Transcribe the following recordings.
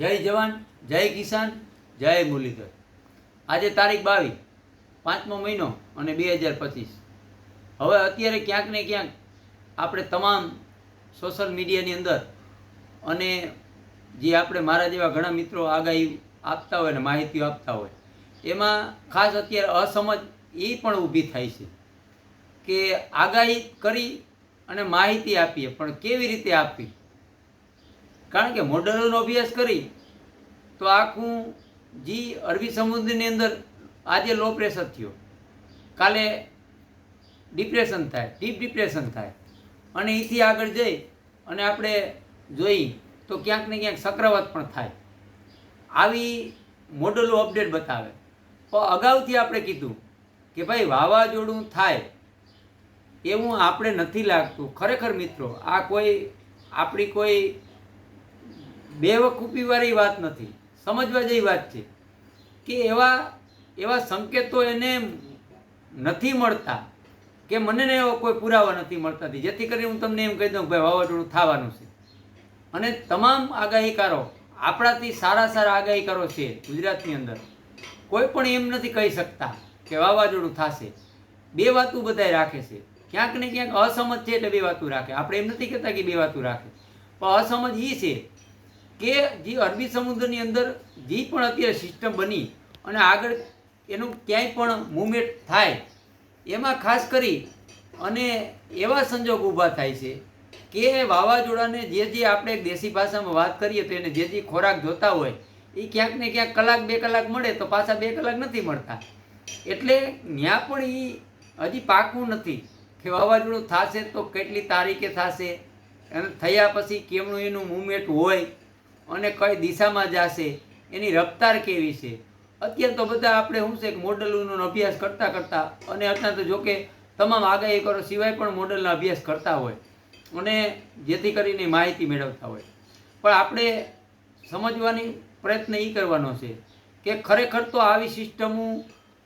જય જવાન, જય કિસાન, જય મુરલીધર. આજે તારીખ બાવીસ, પાંચમો મહિનો અને બે હજાર પચીસ. હવે અત્યારે ક્યાંક ને ક્યાંક આપણે તમામ સોશિયલ મીડિયાની અંદર અને જે આપણે મારા જેવા ઘણા મિત્રો આગાહી આપતા હોય ને માહિતીઓ આપતા હોય, એમાં ખાસ અત્યારે અસમજ એ પણ ઊભી થાય છે કે આગાહી કરી અને માહિતી આપીએ, પણ કેવી રીતે આપવી કારણ કે મોડલનો અભ્યાસ કરી તો આખું જી અરબી સમુદ્રની અંદર આજે લો પ્રેશર થયો. કાલે ડિપ્રેશન થાય ડીપ ડિપ્રેશન થાય. અને એથી આગળ જઈ અને આપણે જોઈ તો ક્યાંક ને ક્યાંક ચક્રવાત પણ થાય. આવી મોડલો અપડેટ બતાવે. પણ અગાઉથી આપણે કીધું કે ભાઈ વાવાઝોડું થાય એવું આપણે નથી લાગતું. ખરેખર મિત્રો, આ કોઈ, આપણી કોઈ બેવકૂફીવાળી વાત નથી. સમજવા જેવી વાત છે કે એવા એવા સંકેતો એને નથી મળતા કે મને ને એવો કોઈ પુરાવા નથી મળતા જેથી કરીને હું તમને એમ કહી દઉં ભાઈ વાવાઝોડું થવાનું છે. અને તમામ આગાહીકારો, આપણાથી સારા સારા આગાહીકારો છે ગુજરાતની અંદર, કોઈ પણ એમ નથી કહી શકતા કે વાવાઝોડું થશે. બે વાતું બધાય રાખે છે. ક્યાંક ને ક્યાંક અસમજ છે એટલે બે વાતું રાખે. આપણે એમ નથી કહેતા કે બે વાતું રાખે. પણ અસમજ એ છે કે જે અરબી સમુદ્રની અંદર જે પણ અત્યારે સિસ્ટમ બની અને આગળ એનું ક્યાંય પણ મુવમેન્ટ થાય, એમાં ખાસ કરી અને એવા સંજોગ ઊભા થાય છે કે વાવાઝોડાને જે જે આપણે દેશી ભાષામાં વાત કરીએ તો એને જે જે ખોરાક જોતા હોય, એ ક્યાંક ને ક્યાંક કલાક, બે કલાક મળે તો પાછા બે કલાક નથી મળતા. એટલે ત્યાં પણ એ હજી પાકું નથી કે વાવાઝોડું થશે તો કેટલી તારીખે થશે, અને થયા પછી કેમનું એનું મુવમેન્ટ હોય અને કઈ દિશામાં જશે, એની રફતાર કેવી છે? અત્યારે તો બધા આપણે શું છે કે મોડલનો અભ્યાસ કરતાં કરતાં, અને અત્યારે તો જોકે તમામ આગાહી કરો સિવાય પણ મોડલનો અભ્યાસ કરતા હોય, અને જેથી કરીને માહિતી મેળવતા હોય. પણ આપણે સમજવાની પ્રયત્ન એ કરવાનો છે કે ખરેખર તો આવી સિસ્ટમો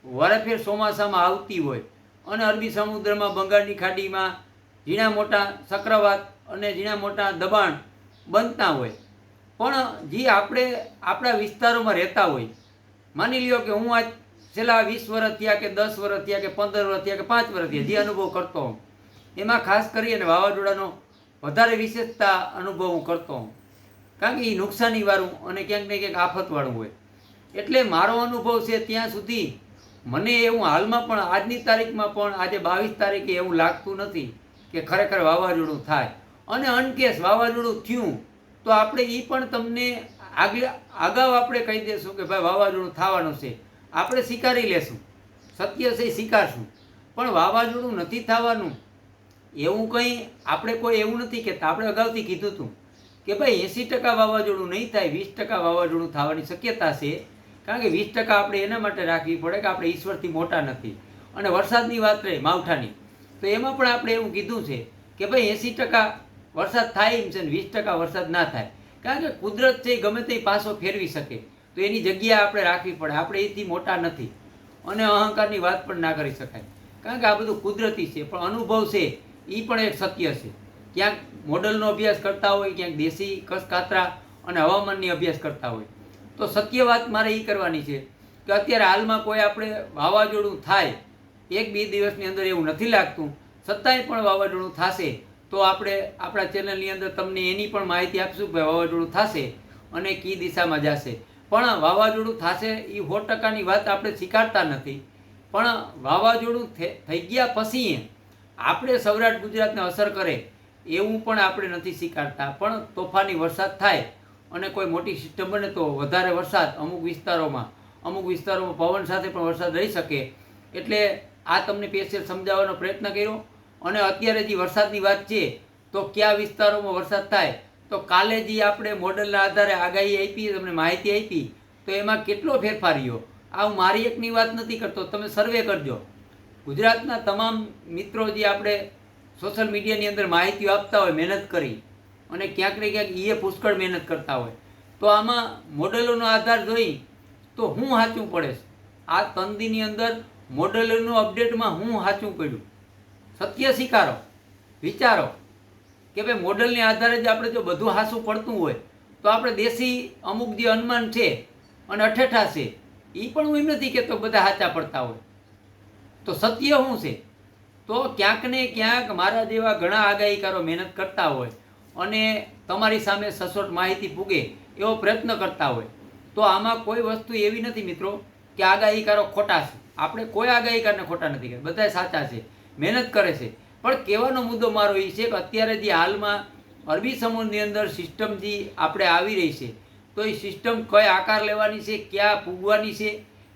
વારેફેર ચોમાસામાં આવતી હોય, અને અરબી સમુદ્રમાં, બંગાળની ખાડીમાં, ઝીણા મોટા ચક્રવાત અને ઝીણા મોટા દબાણ બનતા હોય પણ જે આપણે આપણા વિસ્તારોમાં રહેતા હોય, માની લ્યો કે હું આજ છેલ્લા વીસ વર્ષ થયા કે દસ વર્ષ થયા કે પંદર વર્ષ થયા કે પાંચ વર્ષ થયા, જે અનુભવ કરતો હોઉં, એમાં ખાસ કરીને વાવાઝોડાનો વધારે વિશેષતા અનુભવ હું કરતો હોઉં. કારણ કે એ નુકસાનીવાળું અને ક્યાંક ને ક્યાંક આફતવાળું હોય. એટલે મારો અનુભવ છે ત્યાં સુધી મને એવું હાલમાં પણ આજની તારીખમાં પણ આજે બાવીસ તારીખે એવું લાગતું નથી કે ખરેખર વાવાઝોડું થાય. અને અનકેસ વાવાઝોડું થયું તો આપણે એ પણ તમને આગળ અગાઉ આપણે કહી દઈશું કે ભાઈ વાવાઝોડું થવાનું છે. આપણે સ્વીકારી લેશું. સત્ય છે એ સ્વીકારશું પણ વાવાઝોડું નથી થવાનું. એવું કંઈ આપણે કોઈ એવું નથી કહેતા. આપણે અગાઉથી કીધું હતું કે ભાઈ એંસી ટકા વાવાઝોડું નહીં થાય, વીસ ટકા વાવાઝોડું થવાની શક્યતા છે. કારણ કે વીસ ટકા આપણે એના માટે રાખવી પડે કે આપણે ઈશ્વરથી મોટા નથી. અને વરસાદની વાત રહી, માવઠાની. તો એમાં પણ આપણે એવું કીધું છે કે ભાઈ એંસી ટકા વરસાદ થાય એમ છે ને વીસ ટકા વરસાદ ના થાય. કારણ કે કુદરત છે ગમે તે પાછો ફેરવી શકે. તો એની જગ્યા આપણે રાખવી પડે. આપણે એથી મોટા નથી. અને અહંકારની વાત પણ ના કરી શકાય. કારણ કે આ બધું કુદરતી છે. પણ અનુભવ છે એ પણ એક સત્ય છે. ક્યાંક મોડલનો અભ્યાસ કરતા હોય, ક્યાંક દેશી કસ કાતરા અને હવામાનની અભ્યાસ કરતા હોય. તો સત્ય વાત મારે એ કરવાની છે કે અત્યારે હાલમાં કોઈ આપણે વાવાઝોડું થાય, એક બે દિવસની અંદર એવું નથી લાગતું. છતાંય પણ વાવાઝોડું થશે. તો આપણે આપણા ચેનલની અંદર તમને એની પણ માહિતી આપશું કે વાવાઝોડું થશે અને કઈ દિશામાં જશે. પણ વાવાઝોડું થશે એ સો ટકાની વાત આપણે સ્વીકારતા નથી. પણ વાવાઝોડું થઈ ગયા પછી આપણે સૌરાષ્ટ્ર ગુજરાતને અસર કરે એવું પણ આપણે નથી સ્વીકારતા. પણ તોફાની વરસાદ થાય અને કોઈ મોટી સિસ્ટમ બને તો વધારે વરસાદ અમુક વિસ્તારોમાં અમુક વિસ્તારોમાં પવન સાથે પણ વરસાદ રહી શકે. એટલે આ તમને પેશિયલ સમજાવવાનો પ્રયત્ન કર્યો. અને અત્યારે જે વરસાદની વાત છે, તો કયા વિસ્તારોમાં વરસાદ થાય? તો કાલે જે આપણે મોડલના આધારે આગાહી આપી, તમને માહિતી આપી, તો એમાં કેટલો ફેરફાર રહ્યો? આ હું મારી એકની વાત નથી કરતો, તમે સર્વે કરજો. ગુજરાતના તમામ મિત્રો જે આપણે સોશિયલ મીડિયાની અંદર માહિતીઓ આપતા હોય, મહેનત કરી, અને ક્યાંક ને ક્યાંક એ પુષ્કળ મહેનત કરતા હોય. તો આમાં મોડેલોનો આધાર જોઈ, તો હું સાચું પડે આ તંદીની અંદર મોડેલોનું અપડેટમાં હું સાચું પડ્યું. સત્ય સ્વીકારો, વિચારો કે ભાઈ મોડલને આધારે જ આપણે જો બધું હાસું પડતું હોય, તો આપણે દેશી અમુક જે અનુમાન છે અને અઠેઠા છે એ પણ હું એમ નથી કહેતો બધા સાચા પડતા હોય. તો સત્ય શું છે? તો ક્યાંક ને ક્યાંક મારા જેવા ઘણા આગાહીકારો મહેનત કરતા હોય અને તમારી સામે સચોટ માહિતી પૂગે એવો પ્રયત્ન કરતા હોય. તો આમાં કોઈ વસ્તુ એવી નથી મિત્રો કે આગાહીકારો ખોટા છે. આપણે કોઈ આગાહીકારને ખોટા નથી કહે બધા સાચા છે. મહેનત કરે છે. પણ કહેવાનો મુદ્દો મારો એ છે કે અત્યારે જે હાલમાં અરબી સમુદ્રની અંદર સિસ્ટમ જે આપણે આવી રહી છે, તો એ સિસ્ટમ કઈ આકાર લેવાની છે, ક્યાં પૂગવાની છે,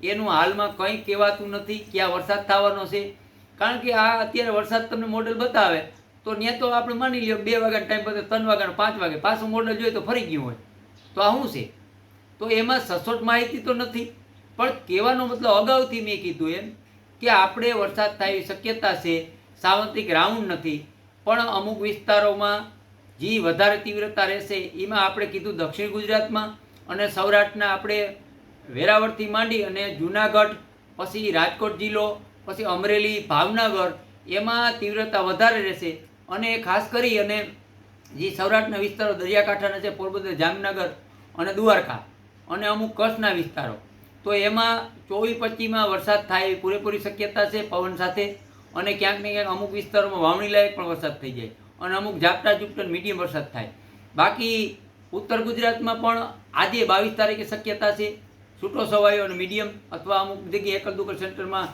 એનું હાલમાં કંઈ કહેવાતું નથી, ક્યાં વરસાદ થવાનો છે. કારણ કે આ અત્યારે વરસાદ તમને મોડેલ બતાવે, તો ત્યાં તો આપણે માની લ્યો બે વાગ્યાના ટાઈમ પર ત્રણ વાગ્યા પાંચ વાગે પાછું મોડેલ જોઈએ તો ફરી ગયું હોય. તો આ શું છે? તો એમાં સચોટ માહિતી તો નથી, પણ કહેવાનો મતલબ અગાઉથી મેં કીધું એમ કે આપણે વરસાદ થાય શક્યતા છે સાવંતિક રાઉન્ડ નથી. પણ અમુક વિસ્તારોમાં જે વધારે તીવ્રતા રહેશે, એમાં આપણે કીધું દક્ષિણ ગુજરાતમાં અને સૌરાષ્ટ્રના આપણે વેરાવળથી માંડી અને જુનાગઢ, પછી રાજકોટ જિલ્લો, પછી અમરેલી, ભાવનગર, એમાં તીવ્રતા વધારે રહેશે. અને ખાસ કરી અને જે સૌરાષ્ટ્રના વિસ્તારો દરિયાકાંઠાના છે, પોરબંદર, જામનગર અને દ્વારકા અને અમુક કચ્છના વિસ્તારો. તો એમાં ચોવીસ પચીસમાં વરસાદ થાય પૂરેપૂરી શક્યતા છે પવન સાથે અને ક્યાંક ને ક્યાંક અમુક વિસ્તારોમાં વાવણી લાયક પણ વરસાદ થઈ જાય અને અમુક ઝાપટા ઝૂપટા મીડિયમ વરસાદ થાય. બાકી ઉત્તર ગુજરાતમાં પણ આજે બાવીસ તારીખે શક્યતા છે છૂટો સવાયો અને મીડિયમ અથવા અમુક જગ્યાએ એકલ દુકલ સેન્ટરમાં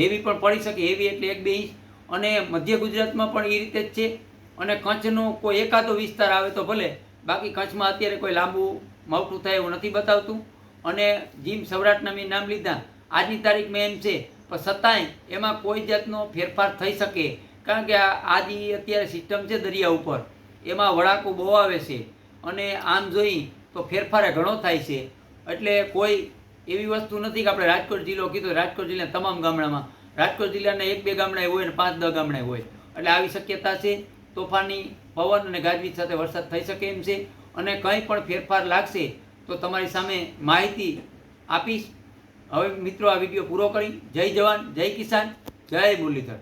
હેવી પણ પડી શકે હેવી એટલે એક બે ઇંચ. અને મધ્ય ગુજરાતમાં પણ એ રીતે જ છે અને કચ્છનો કોઈ એકાદો વિસ્તાર આવે તો ભલે. બાકી કચ્છમાં અત્યારે કોઈ લાંબુ માવઠું થાય એવું નથી બતાવતું. અને જીમ સૌરાષ્ટ્રના મેં નામ લીધા. આજની તારીખમાં એમ છે. પણ છતાંય એમાં કોઈ જાતનો ફેરફાર થઈ શકે. કારણ કે આ જે અત્યારે સિસ્ટમ છે દરિયા ઉપર. એમાં વળાંકો બહુ આવે છે. અને આમ જોઈ તો ફેરફાર ઘણો થાય છે. એટલે કોઈ એવી વસ્તુ નથી કે આપણે રાજકોટ જિલ્લો કીધો, રાજકોટ જિલ્લાના તમામ ગામડામાં. રાજકોટ જિલ્લાના એક બે ગામડા હોય અને પાંચ દસ ગામડા હોય. એટલે આવી શક્યતા છે. તોફાની પવન અને ગાજવીજ સાથે વરસાદ થઈ શકે એમ છે. અને કંઈ પણ ફેરફાર લાગશે તો તમારી સામે માહિતી આપીશ. હવે મિત્રો, આ વીડિયો પૂરો કરી. જય જવાન, જય કિસાન, જય મુરલીધર.